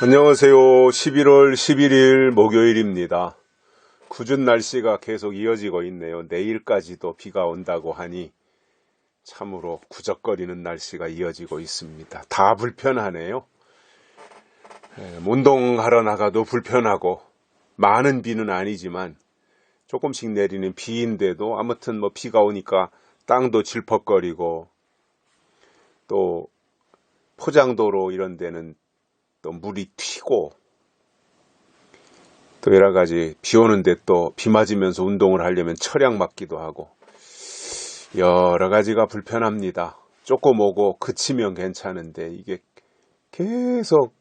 안녕하세요. 11월 11일 목요일입니다. 궂은 날씨가 계속 이어지고 있네요. 내일까지도 비가 온다고 하니 참으로 구적거리는 날씨가 이어지고 있습니다. 다 불편하네요. 에, 운동하러 나가도 불편하고 많은 비는 아니지만 조금씩 내리는 비인데도 아무튼 뭐 비가 오니까 땅도 질퍽거리고 또 포장도로 이런 데는 또 물이 튀고 또 여러 가지 비 오는데 또 비 맞으면서 운동을 하려면 철약 맞기도 하고 여러 가지가 불편합니다. 조금 오고 그치면 괜찮은데 이게 계속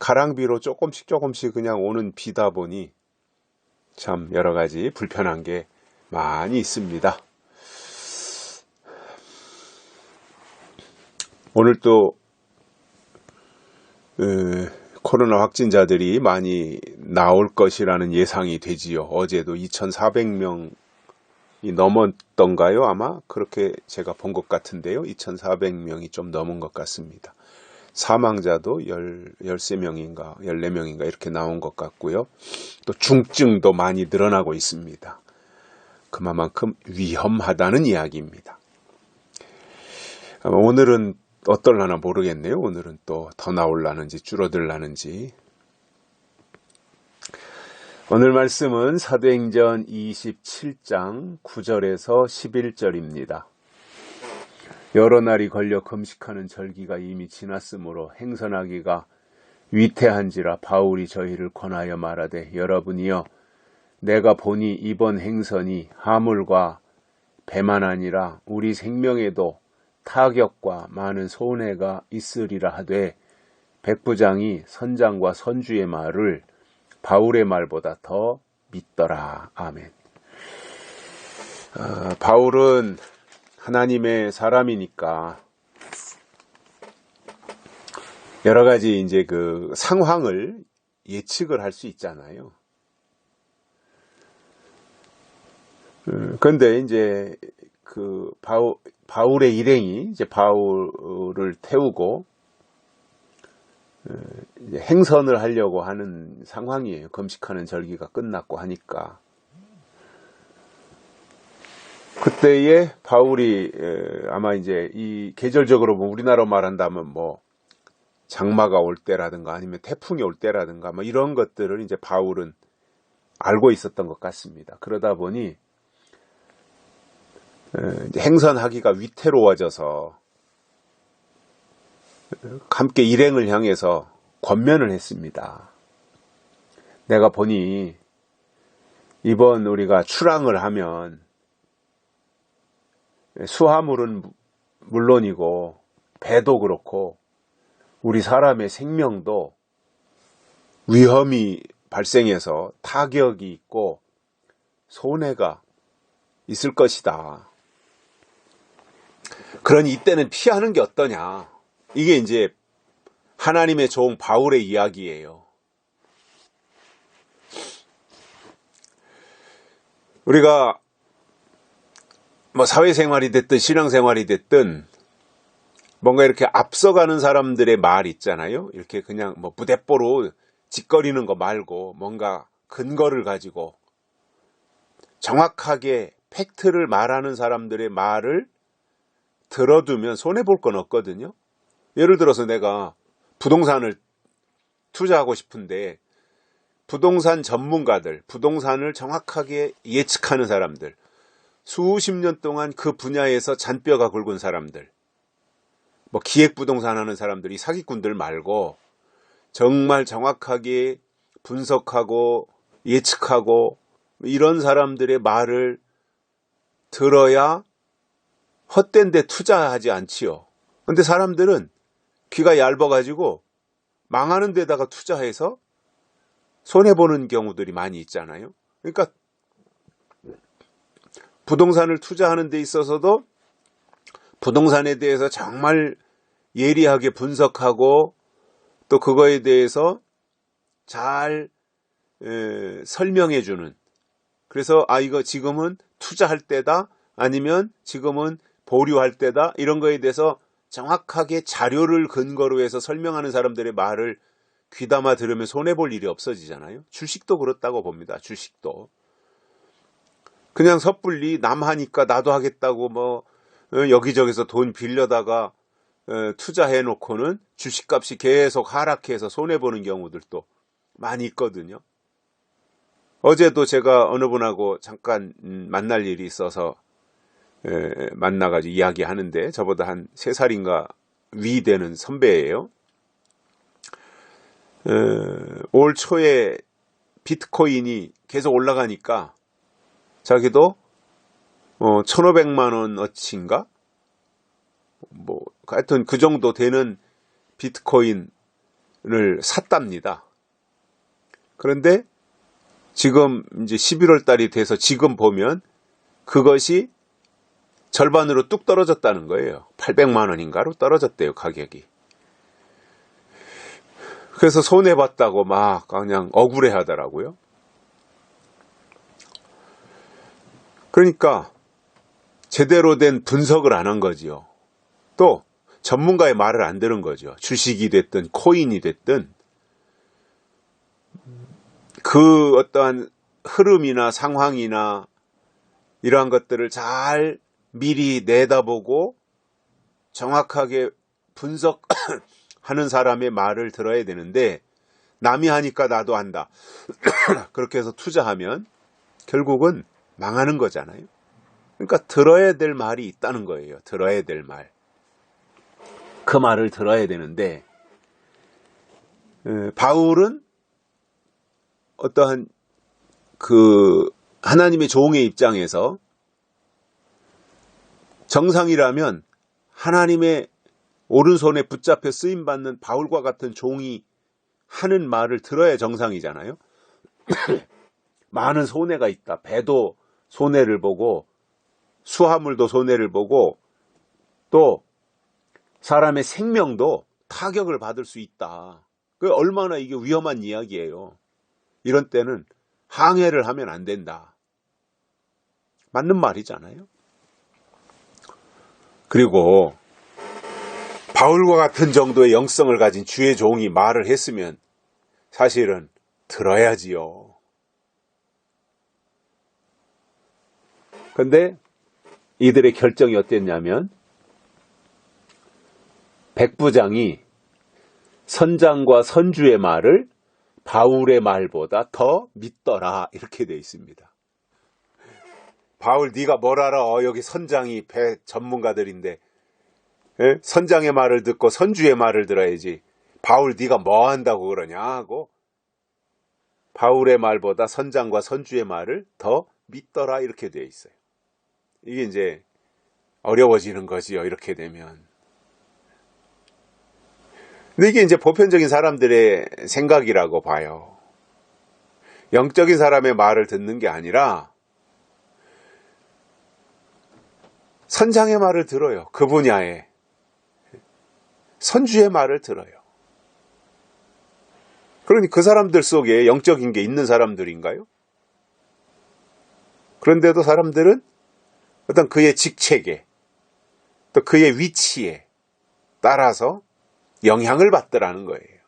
가랑비로 조금씩 조금씩 그냥 오는 비다 보니 참 여러 가지 불편한 게 많이 있습니다. 오늘 또 에, 코로나 확진자들이 많이 나올 것이라는 예상이 되지요. 어제도 2,400명이 넘었던가요? 아마 그렇게 제가 본 것 같은데요. 2,400명이 좀 넘은 것 같습니다. 사망자도 10, 13명인가 14명인가 이렇게 나온 것 같고요. 또 중증도 많이 늘어나고 있습니다. 그만큼 위험하다는 이야기입니다. 오늘은 어떨라나 모르겠네요. 오늘은 또 더 나올라는지 줄어들라는지. 오늘 말씀은 사도행전 27장 9절에서 11절입니다. 여러 날이 걸려 금식하는 절기가 이미 지났으므로 행선하기가 위태한지라 바울이 저희를 권하여 말하되 여러분이여 내가 보니 이번 행선이 하물과 배만 아니라 우리 생명에도 타격과 많은 손해가 있으리라 하되 백부장이 선장과 선주의 말을 바울의 말보다 더 믿더라. 아멘. 아, 바울은 하나님의 사람이니까 여러 가지 이제 그 상황을 예측을 할 수 있잖아요. 그런데 이제 그 바울, 바울의 일행이 이제 바울을 태우고 어, 행선을 하려고 하는 상황이에요. 금식하는 절기가 끝났고 하니까. 그때에 바울이 아마 이제 이 계절적으로 뭐 우리나라 말한다면 뭐 장마가 올 때라든가 아니면 태풍이 올 때라든가 뭐 이런 것들을 이제 바울은 알고 있었던 것 같습니다. 그러다 보니 행선하기가 위태로워져서 함께 일행을 향해서 권면을 했습니다. 내가 보니 이번 우리가 출항을 하면 수화물은 물론이고 배도 그렇고 우리 사람의 생명도 위험이 발생해서 타격이 있고 손해가 있을 것이다. 그러니 이때는 피하는 게 어떠냐. 이게 이제 하나님의 종 바울의 이야기예요. 우리가 뭐 사회생활이 됐든 신앙생활이 됐든 뭔가 이렇게 앞서가는 사람들의 말 있잖아요. 이렇게 그냥 뭐 부대뽀로 짓거리는 거 말고 뭔가 근거를 가지고 정확하게 팩트를 말하는 사람들의 말을 들어두면 손해볼 건 없거든요. 예를 들어서 내가 부동산을 투자하고 싶은데 부동산 전문가들, 부동산을 정확하게 예측하는 사람들, 수십 년 동안 그 분야에서 잔뼈가 굵은 사람들, 뭐 기획부동산 하는 사람들이 사기꾼들 말고 정말 정확하게 분석하고 예측하고 이런 사람들의 말을 들어야 헛된 데 투자하지 않지요. 근데 사람들은 귀가 얇아가지고 망하는 데다가 투자해서 손해보는 경우들이 많이 있잖아요. 그러니까 부동산을 투자하는 데 있어서도 부동산에 대해서 정말 예리하게 분석하고 또 그거에 대해서 잘 에, 설명해 주는 그래서 아 이거 지금은 투자할 때다 아니면 지금은 보류할 때다 이런 거에 대해서 정확하게 자료를 근거로 해서 설명하는 사람들의 말을 귀담아 들으면 손해볼 일이 없어지잖아요. 주식도 그렇다고 봅니다. 주식도. 그냥 섣불리 남 하니까 나도 하겠다고 뭐 어, 여기저기서 돈 빌려다가 어, 투자해 놓고는 주식값이 계속 하락해서 손해보는 경우들도 많이 있거든요. 어제도 제가 어느 분하고 잠깐 음, 만날 일이 있어서 에, 만나가지고 이야기하는데 저보다 한 세 살인가 위 되는 선배예요. 에, 올 초에 비트코인이 계속 올라가니까 자기도 어, 1,500만 원 어치인가? 뭐 하여튼 그 정도 되는 비트코인을 샀답니다. 그런데 지금 이제 11월 달이 돼서 지금 보면 그것이 절반으로 뚝 떨어졌다는 거예요. 800만 원인가로 떨어졌대요, 가격이. 그래서 손해봤다고 막 그냥 억울해 하더라고요. 그러니까 제대로 된 분석을 안 한 거지요. 또 전문가의 말을 안 들은 거죠. 주식이 됐든 코인이 됐든 그 어떠한 흐름이나 상황이나 이러한 것들을 잘 미리 내다보고 정확하게 분석하는 사람의 말을 들어야 되는데 남이 하니까 나도 한다. 그렇게 해서 투자하면 결국은 망하는 거잖아요. 그러니까 들어야 될 말이 있다는 거예요. 들어야 될 말. 그 말을 들어야 되는데 에, 바울은 어떠한 그 하나님의 종의 입장에서 정상이라면 하나님의 오른손에 붙잡혀 쓰임 받는 바울과 같은 종이 하는 말을 들어야 정상이잖아요. 많은 손해가 있다. 배도 손해를 보고 수화물도 손해를 보고 또 사람의 생명도 타격을 받을 수 있다. 그 얼마나 이게 위험한 이야기예요. 이런 때는 항해를 하면 안 된다. 맞는 말이잖아요. 그리고 바울과 같은 정도의 영성을 가진 주의 종이 말을 했으면 사실은 들어야지요. 근데 이들의 결정이 어땠냐면 백부장이 선장과 선주의 말을 바울의 말보다 더 믿더라 이렇게 되어 있습니다. 바울 네가 뭘 알아? 어, 여기 선장이 배 전문가들인데 에? 선장의 말을 듣고 선주의 말을 들어야지. 바울 네가 뭐 한다고 그러냐 하고 바울의 말보다 선장과 선주의 말을 더 믿더라 이렇게 되어 있어요. 이게 이제 어려워지는 거지요. 이렇게 되면. 근데 이게 이제 보편적인 사람들의 생각이라고 봐요. 영적인 사람의 말을 듣는 게 아니라 선장의 말을 들어요. 그 분야에. 선주의 말을 들어요. 그러니 그 사람들 속에 영적인 게 있는 사람들인가요? 그런데도 사람들은 어떤 그의 직책에 또 그의 위치에 따라서 영향을 받더라는 거예요.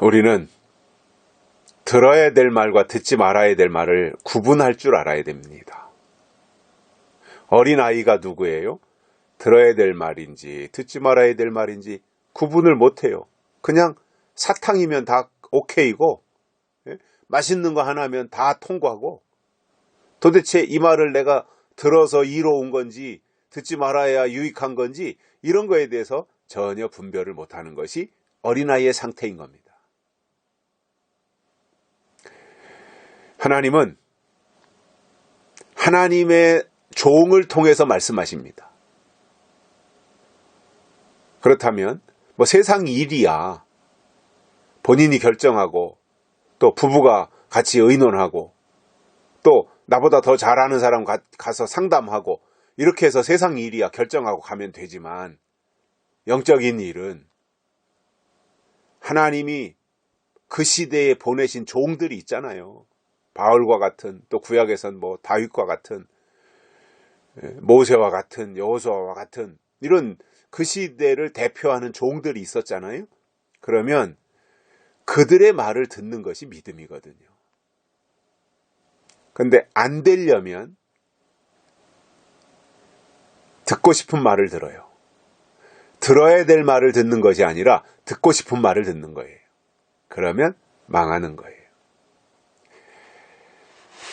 우리는 들어야 될 말과 듣지 말아야 될 말을 구분할 줄 알아야 됩니다. 어린아이가 누구예요? 들어야 될 말인지 듣지 말아야 될 말인지 구분을 못해요. 그냥 사탕이면 다 오케이고 예? 맛있는 거 하나면 다 통과하고 도대체 이 말을 내가 들어서 이로운 건지 듣지 말아야 유익한 건지 이런 거에 대해서 전혀 분별을 못하는 것이 어린아이의 상태인 겁니다. 하나님은 하나님의 종을 통해서 말씀하십니다. 그렇다면 뭐 세상 일이야 본인이 결정하고 또 부부가 같이 의논하고 또 나보다 더 잘하는 사람 가, 가서 상담하고 이렇게 해서 세상 일이야 결정하고 가면 되지만 영적인 일은 하나님이 그 시대에 보내신 종들이 있잖아요. 바울과 같은 또 구약에선 뭐 다윗과 같은 예, 모세와 같은 여호수아와 같은 이런 그 시대를 대표하는 종들이 있었잖아요. 그러면 그들의 말을 듣는 것이 믿음이거든요. 근데 안 되려면 듣고 싶은 말을 들어요. 들어야 될 말을 듣는 것이 아니라 듣고 싶은 말을 듣는 거예요. 그러면 망하는 거예요.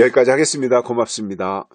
여기까지 하겠습니다. 고맙습니다.